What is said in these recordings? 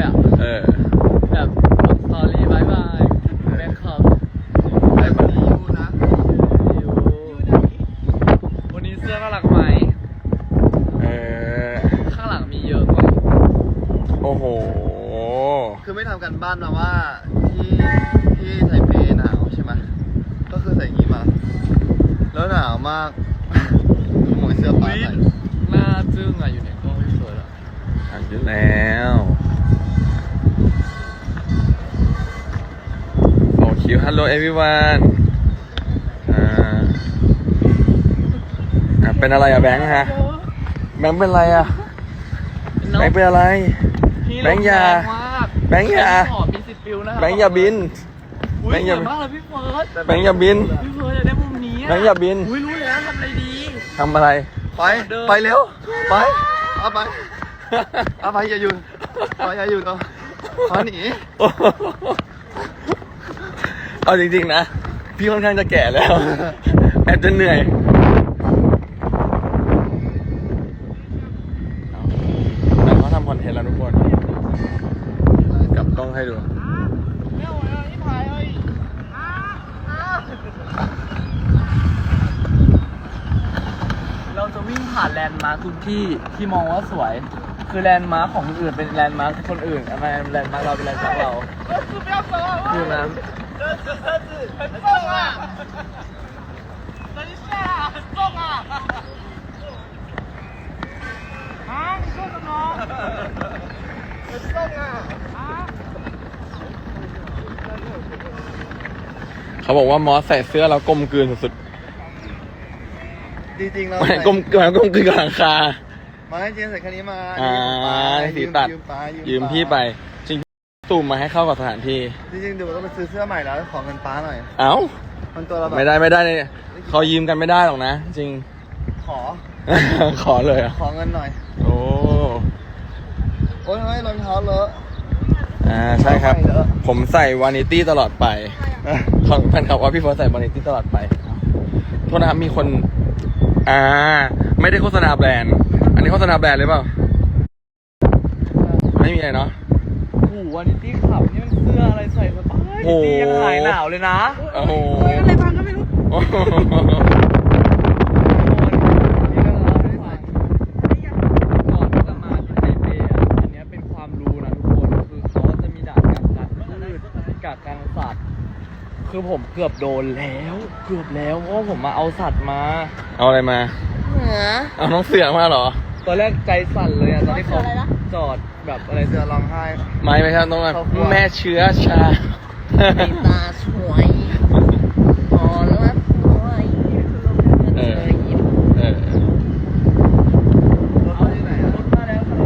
ด้วยอะ เออ แบบลงสตอรี่บายบายแบงคอกแต่วันนี้อยู่นะวันนี้เสื้อน่ารักไหม เออ ข้างหลังมีเยอะกว่าโอ้โห คือไม่ทำกันบ้านมาว่าที่ที่ไทเปหนาวใช่ไหมก็คือใส่อย่างนี้มา แล้วหนาวมากขโมยเสื้อป้าใส่หน้าจึ้งอะอยู่ในกล้องพี่เฟิร์สอะอันอยู่แล้ว โอ้คิว hello everyone อ่าอะเป็นอะไรอะแบงค์ฮะ แบงค์เป็นอะไรอะแบงค์เป็นอะไรพี่แบงค์อย่าลมรงมากแบงค์อย่าขอมีสิทธิ์ปิวนะครับแบงค์อย่าบินอุ๊ยแบงค์อย่าสวยมากเลยพี่เฟิร์สแบงค์อย่าบิน พี่เฟิร์สอยากได้มุมนี้ะแบงค์อย่าบิน อุ้ยรู้แล้วทำอะไรดี ทำอะไร ไปไปเร็ว ไป เอาไป เอาไปอย่าหยุดไปอย่าหยุดเอาพาหนี เอาจริงๆนะ พี่ค่อนข้างจะแก่แล้วแอบจะเหนื่อยแต่เขาทำคอนเทนต์แล้วทุกคน กลับกล้องให้ดู เราจะวิ่งผ่านแลนด์มาร์คทุกที่ที่มองว่าสวย คือแลนด์มาร์คของคนอื่นเป็นแลนด์มาร์คคนอื่นทำไมแลนด์มาร์คเราเป็นแลนด์มาร์คเรา คือน้ำเขาบอกว่ามอสใส่เสื้อแล้วกลมกลืนสุดจริงๆเราๆไม่กลมกลืนกลมกลืนกับหลังคา มาให้เจนใส่คันนี้มาอ่ายืมสีป้าตัดยืมป้ายืมพี่ไปจริงๆ ตูมมาให้เข้ากับสถานที่ จริงๆเดี๋ยวต้องไปซื้อเสื้อใหม่แล้วขอเงินป้าหน่อย เอ้า มันตัวเราแบบไม่ได้ไม่ได้เนี่ยเขายืมกันไม่ได้หรอกนะ จริง ขอ ขอเลยอะ ขอเงินหน่อย โอ้โอ้ยเฮ้ยรองเท้าเลอะ อ่าใช่ครับไม่เลอะผมใส่วานิตี้ตลอดไปของแฟนคลับว่าพี่โฟร์ใส่วานิตี้ตลอดไป โทษนะครับมีคน อ่า ไม่ได้โฆษณาแบรนด์ อันนี้โฆษณาแบรนด์หรือเปล่า ไม่มีอะไรเนาะโอ้โห วันนี้ที่ขับนี่มันเสื้ออะไรใส่สบายโอ้โหดียังหายหนาวเลยนะโอ้โหอะไรพังก็ไม่รู้โอ้โหนี่ก็เล่าให้ฟังก่อนที่จะมาที่ไทเปอะอันเนี้ยเป็นความรู้นะทุกคนคือเขาจะมีด่านกักกันพืชกักกันสัตว์คือผมเกือบโดนแล้ว เกือบแล้วเพราะว่าผมมาเอาสัตว์มา เอาอะไรมาเอาน้องเสือมาเหรอ ตอนแรกใจสั่นเลยอะตอนที่เขา จอดแบบอะไรเสื้อร้องไห้ ไม่ไม่ใช่ต้องแบบเขากลัวแม่เชื้อชา ตาสวยพอแล้วสวย เออ เธอยิ้ม เออ รถเอาที่ไหนอะ รถมาแล้วครับ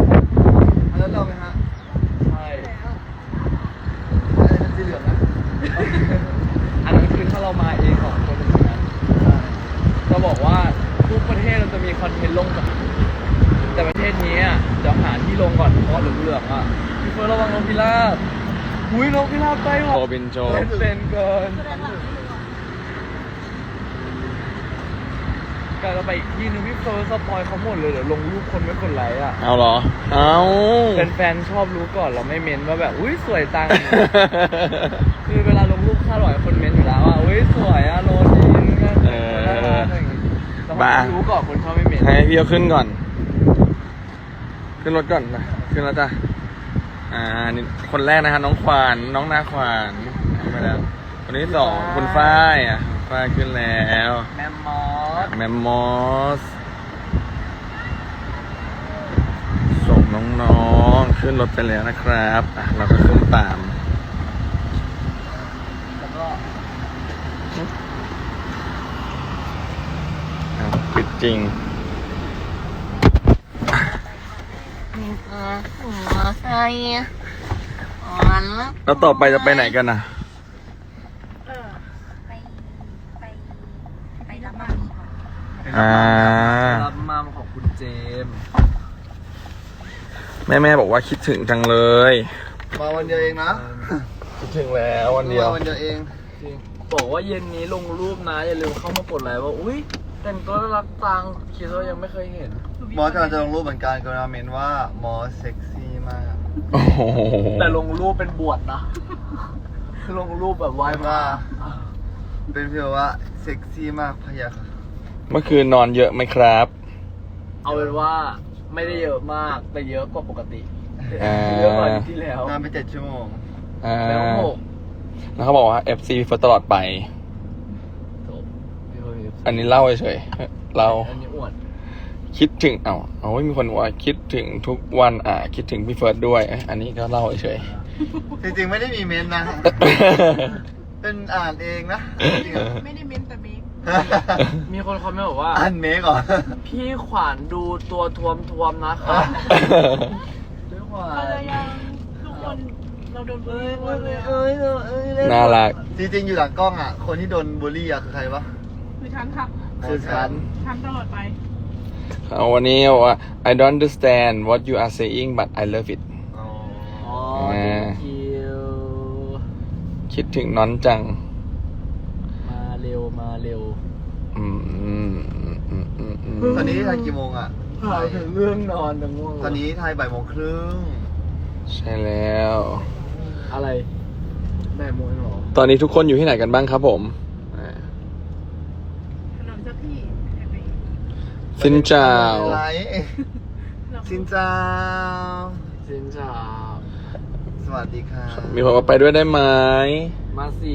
เอารถเราไหมฮะ ใช่ อันนี้เป็นสีเหลืองนะ อันนั้นคือถ้าเรามาเองของคนอื่นนะจะบอกว่าทุกประเทศเราจะมีคอนเทนต์ลงกับแต่ประเทศนี้อะเดี๋ยวหาที่ ลงก่อนเพราะเหลืองๆอะพี่เฟิร์นระวังนกพิราบอุ้ยนกพิราบใกล้ว่ะโจบินโจเป็นเกินการเราไปอีกที่นึงพี่เฟิร์นสปอยเขาหมดเลยเดี๋ยวลงรูปคนไม่คนไลค์อะเอาเหรอ เอาแฟนๆชอบรู้ก่อนเราไม่เม้นว่าแบบอุ้ยสวยจัง คือเวลาลงรูปคาดหวังคนเม้นอยู่แล้วว่าอุ้ยสวยอะโรนีนั่นเอออะไรอย่างงี้แต่พอบ้า รู้ก่อนคนชอบไม่เม้นให้พี่เอาขึ้นก่อน ขึ้นรถก่อนนะ ขึ้นแล้วจ้ะ อ่านี่คนแรกนะคะน้องขวานน้องนาขวานเอาไปแล้วคนที่สองคุณฝ้ายอะฝ้ายขึ้นแล้วแมมมอสแมมมอสส่งน้องๆขึ้นรถไปแล้วนะครับอะเราก็ขึ้นตามแล้วก็อะปิดจริง มีตาสวยอ่อน แล้วต่อไปจะไปไหนกันอะไปไปไปรับมันะอ่ารับมามของคุณเจมส์แม่แม่บอกว่าคิดถึงจังเลย มาวันเดียวเองนะ คิดถึงแล้ววันเดียว มาวันเดียวเองจริงบอกว่าเย็นนี้ลงรูปนะอย่าลืมเข้ามากดไลค์ว่า อุ้ย แต่งตัวน่ารักจังคิดว่ายังไม่เคยเห็น มอสกำลังจะลงรูปเหมือนกันกรุณาเมนว่ามอสเซ็กซี่มาก โอ้โหแต่ลงรูปเป็นบวชนะคือลงรูปแบบไหว้พระเป็นเพียงว่าเซ็กซี่มากพะยะค่ะเมื่อคืนนอนเยอะไหมครับเอาเป็นว่าไม่ได้เยอะมากแต่เยอะกว่าปกติอ่าเยอะกว่าอาทิตย์ที่แล้วนอนไปเจ็ดชั่วโมงอ่าแล้วหกแล้วเขาบอกว่า FC เฟิร์สตลอดไปจบพี่เฮ้ย อันนี้เล่าเฉยๆเราอันนี้อวดคิดถึงเอ้าเอามีคนบอกว่าคิดถึงทุกวันอ่าคิดถึงพี่เฟิร์สด้วย อันนี้ก็เล่าเฉยจริงๆไม่ได้มีเมนต์นะ ๆ เป็นอ่านเองนะจริงๆอะไม่ได้เม้นแต่เมคมีคนคอมเมนต์บอกว่า อ่านเมก่อนพี่ขวานดูตัวทวมทวมๆนะคะพี่ขวานเรายังทุกคนเราโดนบูลลี่หมดเลยอะเอ้ยเอ้ยเอ้ยน่ารัก จริงๆอยู่หลังกล้องอะ คนที่โดนบูลลี่อะคือใครวะ คือฉันค่ะคือฉัน ฉันตลอดไป เอาวันนี้บอกว่า I don't understand what you are saying but I love it อ๋ออ๋อ thank you คิดถึงน้อนจัง มาเร็วมาเร็วอืมอืมอืมอืมอืมอืมตอนนี้ไทยกี่โมงอะถามถึงเรื่องนอนจะง่วงตอนนี้ไทยบ่ายโมงครึ่งใช่แล้ว อะไรแม่โมงเหรอ ตอนนี้ทุกคนอยู่ที่ไหนกันบ้างครับผมอ่า ขนมเจ้าพี่เห็นไหม สินเจ้าไลฟ์สินเจ้าสินชาสวัสดีค่ะมีคนมาไปด้วยได้ไหมมาสิ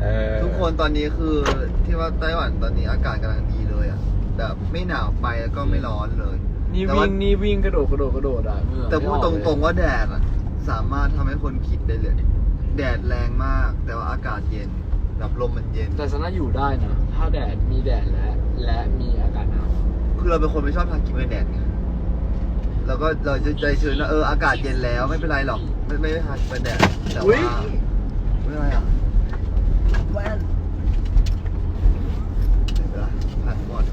เออทุกคนตอนนี้คือที่ว่าไต้หวันตอนนี้อากาศกำลังดีเลยอะแบบไม่หนาวไปแล้วก็ไม่ร้อนเลยนี่แต่ว่าวิ่งนี่วิ่งกระโดดกระโดดกระโดดอะเหงื่อแต่พูดไม่อตอกเลยรงๆว่าแดดอะสามารถทำให้คนผิดได้เลย แดดแรงมาก แต่ว่าอากาศเย็นแบบลมมันเย็น แต่ฉันน่าอยู่ได้นะ ถ้าแดดมีแดดและ และมีอากาศหนาว คือเราเป็นคนไม่ชอบทานกินในแดดไงแล้วก็เราจะใจชื้นว่าเอออากาศเย็นแล้วไม่เป็นไรหรอก ไม่ไม่ได้ทานกินในแดดแต่อุ๊ว่ายไม่เป็นไรอะแว่นเดี๋ยวนะผ่านหมด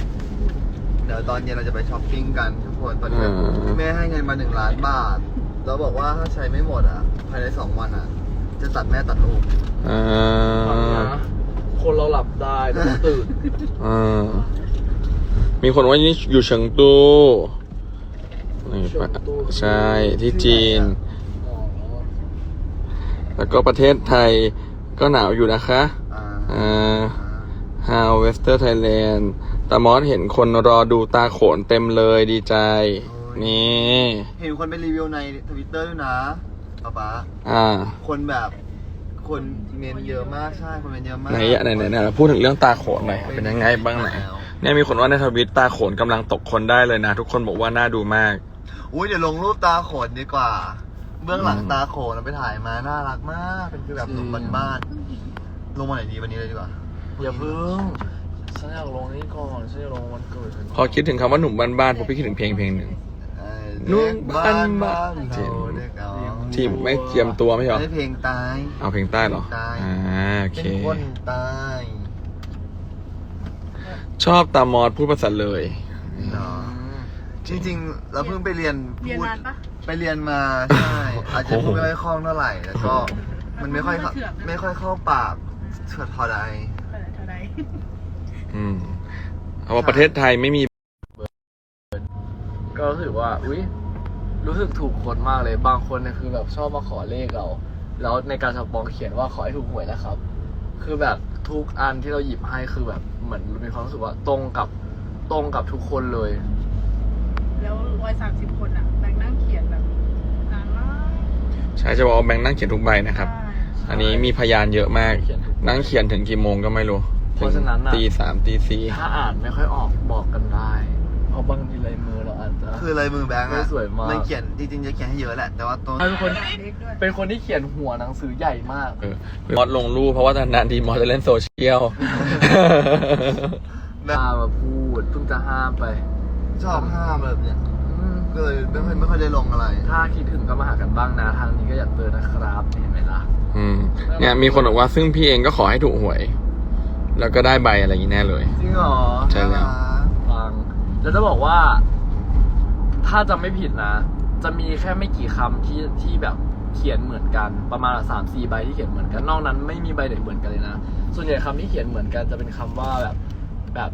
เดี๋ยวตอนเย็นเราจะไปช้อปปิ้งกันทุกคนตอนนี้แบบแม่ให้เงินมาหนึ่งล้านบาทแล้วบอกว่าถ้าใช้ไม่หมดอะ ภายในสองวันอะ จะตัดแม่ตัดลูกอ่าฟังนะคนเราหลับได้แต่ต้องตื่นอ่า มีคนว่านี่อยู่เฉิงตูนี่ปะใช่ที่จีนอ๋อแล้วก็ประเทศไทยก็หนาวอยู่นะคะอ่าอ่า How Western Thailand ตามอสเห็นคนรอดูตาโขนเต็มเลยดีใจ นี่ เห็นคนไปรีวิวในทวิตเตอร์ด้วยนะป๊าป๊าอ่า คนแบบคนเมนเยอะมากใช่คนเมนเยอะมากไหนอะไหนไหนไหนเราพูดถึงเรื่องตาโขนหน่อยเป็นยังไงบ้างไหน เนี่ยมีคนว่าในทวิตตาโขนกำลังตกคนได้เลยนะ ทุกคนบอกว่าน่าดูมาก อุ้ยเดี๋ยวลงรูปตาโขนดีกว่า เบื้องหลังอืมตาโขนเราไปถ่ายมาน่ารักมาก เป็นคือแบบหนุ่มบ้านๆลงมาไหนดีวันนี้เลยดีกว่าอย่าเพิ่งฉันอยากลงนี่ก่อนฉันอยากลงวันเกิดฉันพอคิดถึงคำว่าหนุ่มบ้านๆผมพี่คิดถึงเพลงเพลงหนึ่งเอ่อนุ่มบ้านบ้าบ้านนจริงเราเด็กเอาที่ไม่เจียมตัวไม่ใช่เหรอได้เพลงตายเอาเพลงใต้เหรอเพลงใต้อ่าโอเคเป็นคนตาย ชอบตามอสพูดภาษาเลย เนาะจริงๆ เราเพิ่งไปเรียนเรียนพูดนานปะ ไปเรียนมา ใช่ อาจจะพูดไม่ค่อยคล่องเท่าไหร่ แล้วก็มันไม่ค่อยเข้าเถื่อนนะ ไม่ค่อยเข้าปากเถื่อนพอใดเออเท่าไหร่อืมเพราะว่าประเทศไทยไม่มีก็รู้สึกว่า อุ้ยรู้สึกถูกคนมากเลย บางคนเนี่ยคือแบบชอบมาขอเลขเรา แล้วในการสปองเขียนว่าขอให้ถูกหวยนะครับ คือแบบทุกอันที่เราหยิบให้คือแบบเหมือนมีความรู้สึกว่าตรงกับตรงกับทุกคนเลย แล้วร้อยสามสิบคนอะแบงค์นั่งเขียนแบบนานมากใช่จะบอกว่าแบงค์นั่งเขียนทุกใบนะครับใช่อันนี้มีพยานเยอะมากเขียนทุกใบนั่งเขียนถึงกี่โมงก็ไม่รู้เพราะฉะนั้นน่ะตีสามตีสี่ถ้าอ่านไม่ค่อยออกบอกกันได้เพราะบางทีลายมือ เราอาจจะคือลายมือแบงค์อะสวยมาก มันเขียนจริงๆจะเขียนให้เยอะแหละ แต่ว่าตัวเป็นคนเล็กด้วยเป็นคนที่เขียนหัวหนังสือใหญ่มากเออมอสลงรูปเพราะว่านานๆทีมอสจะเล่นโซเชียลแบบห้ามมาพูดเพิ่งจะห้ามไป ชอบห้ามแบบเนี้ยอืมก็เลยไม่ค่อยไม่ค่อยได้ลงอะไร ถ้าคิดถึงก็มาหากันบ้างนะทางนี้ก็อยากเตือนนะครับเห็นไหมล่ะอืมเนี่ยมีคนบอกว่าซึ่งพี่เองก็ขอให้ถูกหวย แล้วก็ได้ใบอะไรอย่างนี้แน่เลยจริงเหรอใช่แล้วน่ารักฟังแล้วจะบอกว่า ถ้าจำไม่ผิดนะ จะมีแค่ไม่กี่คำที่ที่แบบเขียนเหมือนกันประมาณสามสี่ใบที่เขียนเหมือนกันนอกนั้นไม่มีใบไหนเหมือนกันเลยนะ ส่วนใหญ่คำที่เขียนเหมือนกันจะเป็นคำว่าแบบแบบ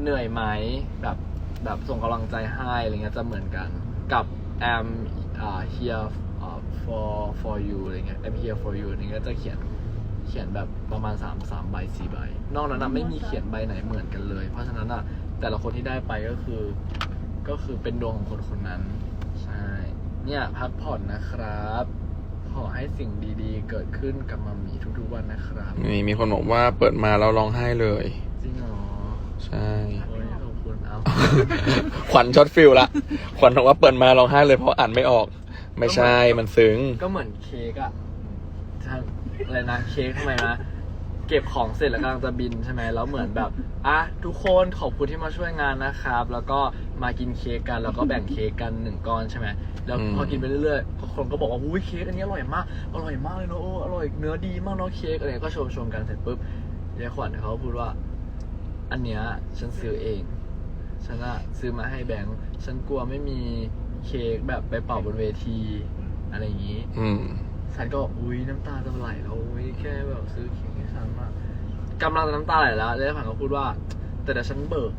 เหนื่อยไหมแบบแบบส่งกำลังใจให้อะไรเงี้ยจะเหมือนกันกับ am uh, here อ่า for for you อะไรเงี้ย I'm here for you นี่ก็จะเขียนเขียนแบบประมาณ3 3ใบ4ใบ นอกนั้นอะไม่มีเขียนใบไหนเหมือนกันเลย เพราะฉะนั้นอะแต่ละคนที่ได้ไปก็คือ ก็คือเป็นดวงของคนคนนั้น ใช่ เนี่ยพักผ่อนนะครับ ขอให้สิ่งดีๆ เกิดขึ้นกับมัมมี่ทุกๆวันนะครับ นี่มีคนบอกว่าเปิดมาแล้วร้องไห้เลย จริงเหรอใช่ โอ้ยขอบคุณเอาขวัญช็อตฟิลละ ขวัญบอกว่าเปิดมาร้องไห้เลยเพราะอ่านไม่ออก ไม่ใช่มันซึ้ง ก็เหมือนเค้กอะท่านอะไรนะเค้กทำไมนะ เก็บของเสร็จแล้วกำลังจะบินใช่ไหมแล้วเหมือนแบบอะทุกคนขอบคุณที่มาช่วยงานนะครับ แล้วก็มากินเค้กกันแล้วก็แบ่งเค้กกันหนึ่งก้อนใช่ไหมแล้วอืมพอกินไปเรื่อยๆคนก็บอกว่าอุ้ยเค้กอันนี้อร่อยมากอร่อยมากเลยเนอะโอ้อร่อยเนื้อดีมากเนาะเค้กอะไรก็ชมชมๆกันเสร็จปุ๊บยายขวัญเขาพูดว่า อันเนี้ยฉันซื้อเองฉันอะซื้อมาให้แบงค์ฉันกลัวไม่มีเค้กแบบไปเป่าบนเวทีอะไรอย่างนี้อืมฉันก็อุ้ยน้ำตาจะไหลแล้วอุ้ยแค่แบบซื้อเค้กให้ ฉันมากกำลังจะน้ำตาไหลแล้วแล้วผ่านก็พูดว่า แต่เดี๋ยวฉันเบิก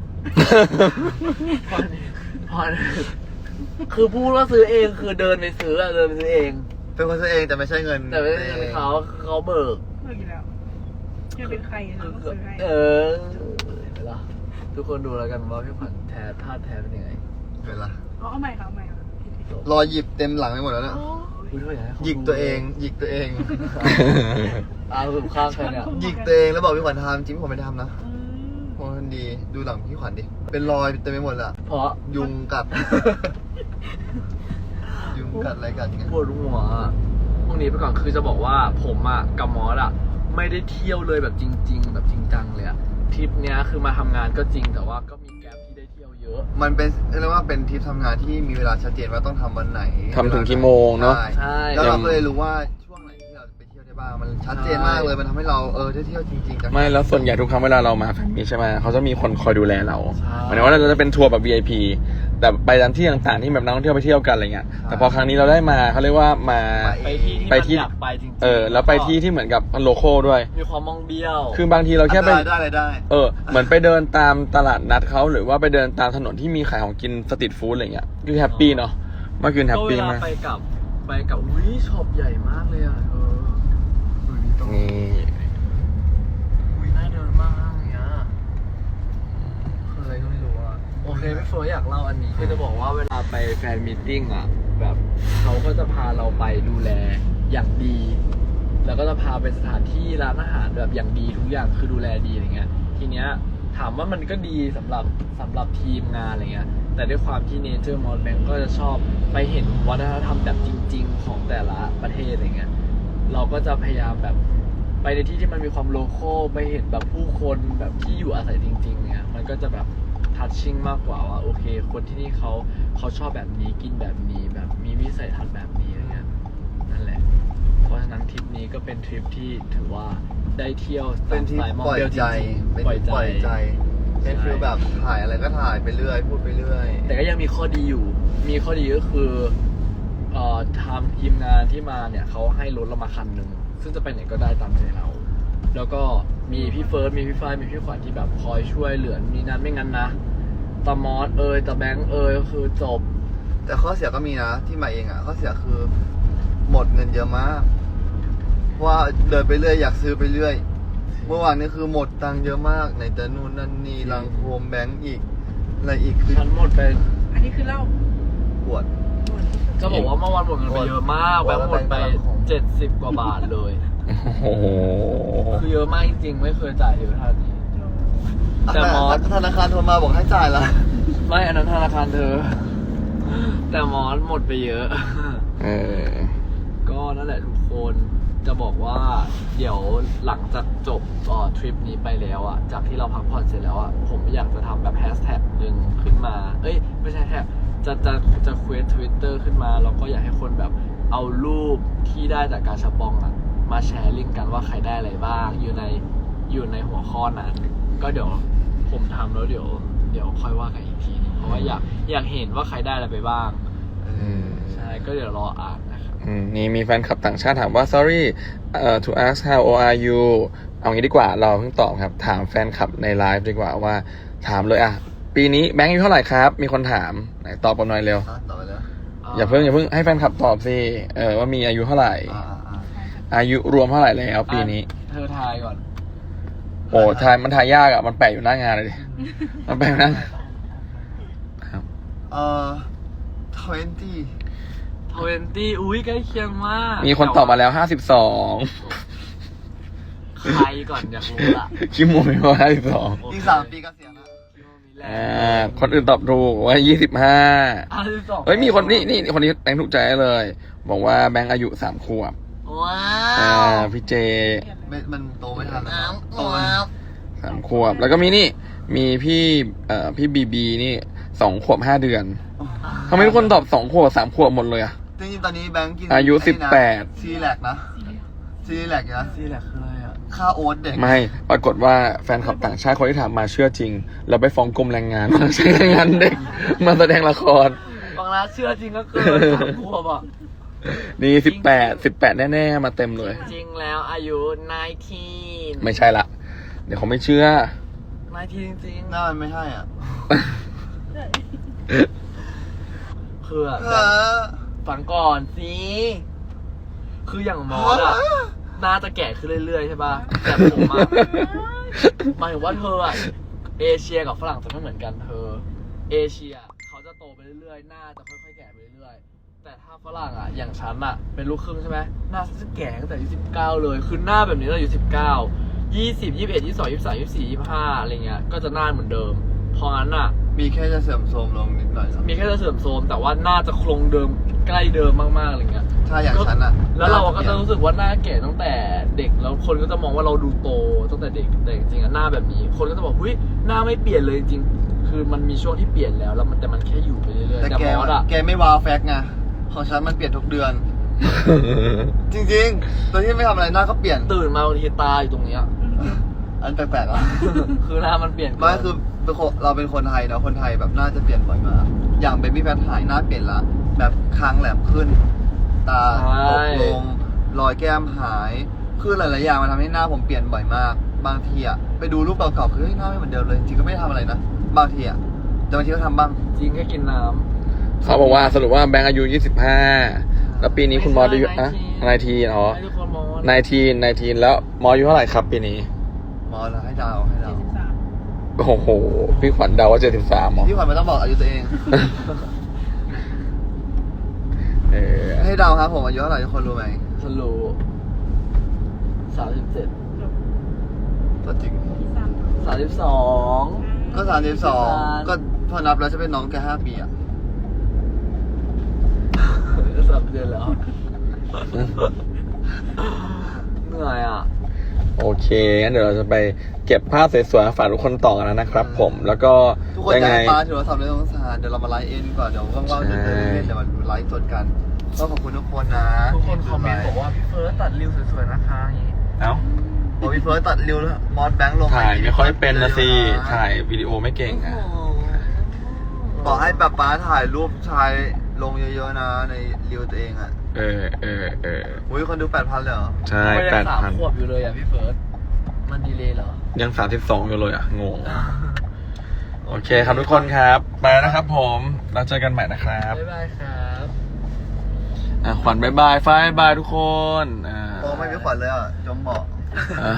พอนี่พอนี่คือพูดว่าซื้อเองคือเดินไปซื้ออะเดินไปซื้อเอง เป็นคนซื้อเองแต่ไม่ใช่เงินแต่ไม่ใช่เงินเขาเขาเบิก เลิกอยู่แล้วจะเป็นใครเราต้องซื้อให้เออเห็นไหมล่ะทุกคนดูแล้วกันว่าพี่ขวัญแท้ท่าแท้เป็นยังไงเวลาเอาเอาใหม่ค่ะเอาใหม่ค่ะรอหยิบเต็มหลังไปหมดแล้วเนี่ยอุ๊ยทำไมอากให้เขาหยิกตัวเองหยิกตัวเอง อ้าวสุข้างใครเนี่ยหยิกตัวเองแล้วบอกพี่ขวัญทำจริงพี่ขวัญไม่ทำนะอืมโอ้มันดีดูหลังพี่ขวัญดิเป็นรอยเต็มไปหมดเลยอะเพราะยุงกัด ยุงกัดอะไรกัดเงี้ยปวดหัวอะพวกนี้ไปก่อนคือจะบอกว่าผมอะกับมอสอะไม่ได้เที่ยวเลยแบบจริง ๆ แบบจริงจังเลยอะทริปเนี้ยคือมาทำงานก็จริงแต่ว่าก็มีแกลบที่ได้เที่ยวเยอะ มันเป็นเรียกว่าเป็นทริปทำงานที่มีเวลาชัดเจนว่าต้องทำวันไหนทำถึงกี่โมงเนอะ ใช่ ใช่ แล้วเราก็เลยรู้ว่า มันชัดเจนมากเลยมันทำให้เราเออได้เที่ยวจริงๆจัง ไม่แล้วส่วนใหญ่ทุกครั้งเวลาเรามาแฟนมีใช่ไหมเขาจะมีคนคอยดูแลเราใช่หมายถึงว่าเราจะเป็นทัวร์แบบ VIP แต่ไปตามที่ต่างๆที่แบบนักท่องเที่ยวไปเที่ยวกันอะไรเงี้ยแต่พอครั้งนี้เราได้มาเขาเรียกว่ามา ไปที่ที่ไปที่ มันอยากไปจริงๆเออแล้วไปที่ที่เหมือนกับโลโก้ด้วย มีความมองเบี้ยว คือบางทีเราแค่ไป ได้ได้เลยได้ เออเหมือนไปเดินตามตลาดนัดเขาหรือว่าไปเดินตามถนนที่มีขายของกินสตรีทฟู้ดอะไรเงี้ยคือแฮปปี้เนาะเมื่อคืนแฮปก็เวปี้ลามาก ไปกับไปกับวิช็อปใหญ่มากเลยอะเออ นี่วิน่าเดินมากอย่างเงี้ยคืออะไรก็ไม่รู้อะโอเคพี่เฟิร์สอยากเล่าอันนี้คือจะบอกว่าเวลาไปแฟนมีตติ้งอะแบบเขาก็จะพาเราไปดูแลอย่างดี แล้วก็จะพาไปสถานที่ร้านอาหารแบบอย่างดีทุกอย่างคือดูแลดีอะไรเงี้ย ทีเนี้ยถามว่ามันก็ดีสำหรับสำหรับทีมงานอะไรเงี้ย แต่ด้วยความที่เนเจอร์มอลแบงก็จะชอบไปเห็นวัฒนธรรมแบบจริง ๆ ของแต่ละประเทศอะไรเงี้ย เราก็จะพยายามแบบไปในที่ที่มันมีความโลโก้ไปเห็นแบบผู้คนแบบที่อยู่อาศัยจริงๆเนี่ยมันก็จะแบบทัชชิ่งมากกว่าว่าโอเค คนที่นี่เขาเขาชอบแบบนี้กินแบบนี้แบบมีวิสัยทัศน์แบบนี้อะไรเงี้ยนั่นแหละ เพราะฉะนั้นทริปนี้ก็เป็นทริปที่ถือว่าได้เที่ยวเป็นทริปสายมองปล่อยเบลจใจริงเป็นๆปล่อยทริปใจปล่อยใจเป็นฟีลแบบถ่ายอะไรก็ถ่ายไปเรื่อย พูดไปเรื่อย แต่ก็ยังมีข้อดีอยู่ มีข้อดีก็คือ เอ่อทำทีมงานที่มาเนี่ยเขาให้รถเรามาคันหนึ่งซึ่งจะไปไหนก็ได้ตามใจเรา แล้วก็มีพี่เฟิร์สมีพี่ฝ้ายมีพี่ขวัญที่แบบคอยช่วยเหลือมีนั้นไม่งั้นนะตามอสเอยตาแบงค์เอยก็คือจบ แต่ข้อเสียก็มีนะที่มาเองอะข้อเสียคือหมดเงินเยอะมากเพราะว่าเดินไปเรื่อยอยากซื้อไปเรื่อย เมื่อวานนี้คือหมดตังค์เยอะมากในแต่นู่นนั่นนี่ลังโคมแบงก์อีกอะไรอีกคือฉันหมดไปอันนี้คือเล่า ปวด หมดจะบอกว่าเมื่อวานหมดเงินไปเยอะมากแบงค์หมดไปเจ็ดสิบกว่าบาทเลย โอ้โหคือเยอะมากจริงๆ ไม่เคยจ่ายเยอะเท่านี้ แต่มอสธนาคารโทรมาบอกให้จ่ายละไม่อันนั้นธนาคารเธอ แต่มอสหมดไปเยอะ เออ ก็นั่นแหละทุกคนจะบอกว่าเดี๋ยวหลังจากจบเอ่อทริปนี้ไปแล้วอะจากที่เราพักผ่อนเสร็จแล้วอะผมอยากจะทำแบบแฮชแท็กหนึ่งขึ้นมา เอ้ย ไม่ใช่แท็ก จะจะจะเควสทวิตเตอร์ขึ้นมาแล้วก็อยากให้คนแบบเอารูปที่ได้จากการชับปองอะมาแชร์ลิงก์กันว่าใครได้อะไรบ้าง อยู่ในอยู่ในหัวข้อนั้น ก็เดี๋ยวผมทำแล้วเดี๋ยว เดี๋ยวค่อยว่ากันอีกทีนึงเพราะว่าอยากอยากเห็นว่าใครได้อะไรไปบ้าง อืม ใช่ก็เดี๋ยวรออ่านนะครับ อืมนี่มีแฟนคลับต่างชาติถามว่า sorry uh, to ask how old are you เอางี้ดีกว่าเราเพิ่งตอบครับ ถามแฟนคลับในไลฟ์ดีกว่าว่า ถามเลยอะ ปีนี้แบงค์อายุเท่าไหร่ครับ มีคนถามไหนตอบกันหน่อยเร็ว อะต่อไปแล้วอย่าเพิ่งอย่าเพิ่งให้แฟนคลับตอบสิเออว่ามีอายุเท่าไหร่ อ่าอ่าอายุรวมเท่าไหร่แล้วปีนี้ เธอทายก่อนโอ้ทายมันทายยากอะมันแปะอยู่หน้างานเลยดิมันแปะอยู่หน้างานครับเอ่อทเวนตี้ทเวนตี้อุ้ยใกล้เคียงมากมีคนตอบมาแล้วห้าสิบสองใครก่อนอยากรู้ละ คิมโมมีว่าห้าสิบสอง อีกสามปีเกษียณละคิดว่ามีแล้ อ่าคนอื่นตอบถูกว่ายี่สิบห้าห้าสิบสองเฮ้ยมีคนนี่นี่คนนี้แต่งถูกใจเลย บอกว่าแบงค์อายุสามขวบว้าอ่าว พี่เจไม่มันโตไม่ทันแล้วน้เนอะโตำไม่ว้าวสามขวบ แล้วก็มีนี่ มีพี่เอ่อพี่บีบีนี่สองขวบห้าเดือนทำไมทุกคนตอบสองขวบสามขวบหมดเลยอะจริงๆตอนนี้แบงค์กินอายุไนี่นะ18 ซีแลกนะซีแลกนะนี่แหละคืออะไรอะ ค่าโอ๊ตเด็ก ไม่ ปรากฏว่าแฟนคลับต่างชาติคนที่ถามมาเชื่อจริงแล้วไปฟ้องกรมแรงงานว่าใช้แรงงานเด็ก มาแสดงละคร บางร้านเชื่อจริงก็เกินสามขวบอะ นี่สิบแปดสิบแปดแน่ ๆ มาเต็มเลย จริงแล้วอายุ19ไม่ใช่ละ เดี๋ยวเขาไม่เชื่อ19จริงหน้ามันไม่ใช่อะๆคือแบบเออ ฝังก่อนสิ คืออย่างมอสอะ น่าจะแก่ขึ้นเรื่อยๆใช่ป่ะแต่ผมอะหมายถึงว่าเธออะเอเชียกับฝรั่งจะไม่เหมือนกันเธอ เอเชียเขาจะโตไปเรื่อยๆ หน้าจะค่อยๆแก่ไปเรื่อยๆ แต่ถ้าฝรั่งอะอย่างฉันอะเป็นลูกครึ่งใช่ไหมหน้าฉันจะแก่ตั้งแต่อายุสิบเก้าเลยคือหน้าแบบนี้ตั้งแต่อายุสิบเก้ายี่สิบยี่สิบเอ็ดยี่สิบสองยี่สิบสามยี่สิบสี่ยี่สิบห้าอะไรเงี้ยก็จะหน้าเหมือนเดิมเพราะงั้นอะมีแค่จะเสื่อมโทรมลงนิดหน่อยครับมีแค่จะเสื่อมโทรมแต่ว่าหน้าจะโครงเดิมใกล้เดิมมากๆอะไรเงี้ย ถ้าอย่างฉันอะแล้วเราก็จะรู้สึกว่าหน้าแก่ตั้งแต่เด็กแล้วคนก็จะมองว่าเราดูโตตั้งแต่เด็กแต่จริงๆอะหน้าแบบนี้ คนก็จะบอกเฮ้ยหน้าไม่เปลี่ยนเลยจริงๆคือมันมีช่วงที่เปลี่ยนแล้วแล้วมันแต่มันแค่อยู่ไปเรื่อยๆแต่แต่แกมอสอะแกไม่ว้าวแฟกไงของฉันมันเปลี่ยนทุกเดือน จริงๆตัวที่ไม่ทำอะไรหน้าก็เปลี่ยนตื่นมาบางทีตาอยู่ตรงเนี้ยอันแปลกๆอะคือหน้ามันเปลี่ยนไม่คือเป็นคนเราเป็นคนไทยเนอะคนไทยแบบหน้าจะเปลี่ยนบ่อยมากอย่างเบบี้แพทหายหน้าเปลี่ยนละแบบคางแหลมขึ้น ตาตกลงรอยแก้มหาย คือหลายๆอย่างมันทำให้หน้าผมเปลี่ยนบ่อยมาก บางทีอะไปดูรูปเก่าๆคือเฮ้ยหน้าไม่เหมือนเดิมเลยจริงๆก็ไม่ได้ทำอะไรนะบางทีอะแต่บางทีก็ทำบ้าง จริงแค่กินน้ำเขาบอกว่าสรุปว่าแบงค์อายุยี่สิบห้าแล้วปีนี้คุณมอสอายุอะนายทีอ๋อให้ทุกคนมองว่นายทีนายทีนแล้วมอสอายุเท่าไหร่ครับปีนี้ หมอแล้วให้ดาวให้ดาวสิบสามโอ้โห พี่ขวัญเดาว่าเจ็ดสิบสามหรอพี่ขวัญไม่ต้องบอกอายุตัวเองเออ ให้ดาวครับผมอายุเท่าไหร่ทุกคนรู้ไหมสรูสามสิบเจ็ดตัวจริงสามสามสิบสองก็สามสิบสองก็พอนับแล้วจะเป็นน้องแกห้าปีอะสามเดือนแล้ว เหนื่อยอะ โอเคงั้นเดี๋ยวเราจะไปเก็บภาพสวยๆมาฝากทุกคนต่อกันนะครับผม แล้วก็ทุกคนยังจะไงให้ป้าถือว่าทำเรื่องสงสารเดี๋ยวเรามาไลฟ์เอ็นก่อน เดี๋ยวว่างๆเดี๋ยวใช่เล่นเดี๋ยวมาดูไลฟ์สดกัน ก็ขอบคุณทุกคนนะทุกคนคอมเมนต์บอกว่าพี่เฟิร์สตัดริวสวยๆนะคะอย่างงี้เอ้าโอ้พี่เฟิร์สตัดริวแล้วมอสแบงค์ลงถ่ายไม่ค่อยเป็นนะสิเยอถ่ายวิดีโอไม่เก่งอะบอกให้แบบป้าถ่ายรูปชายลงเยอะๆนะในริวตัวเองอะ เออเออเอออุ้ยคนดูแปดพันเลยเหรอ ใช่ทำไมแปยังดสามพันขวบอยู่เลยอะพี่เฟิร์ส มันดีเลยเหรอ ยังสามสิบสองอยู่เลยอะ งง โอเคครับทุกคนครับ ไปแล้วนะครับผม เราเจอกันใหม่นะครับ บ๊ายบายครับ อะขวัญบายบายฝ้ายบายบายทุกคนอ่าโตไม่มีขวัญเลยอะ จมบอกอ่า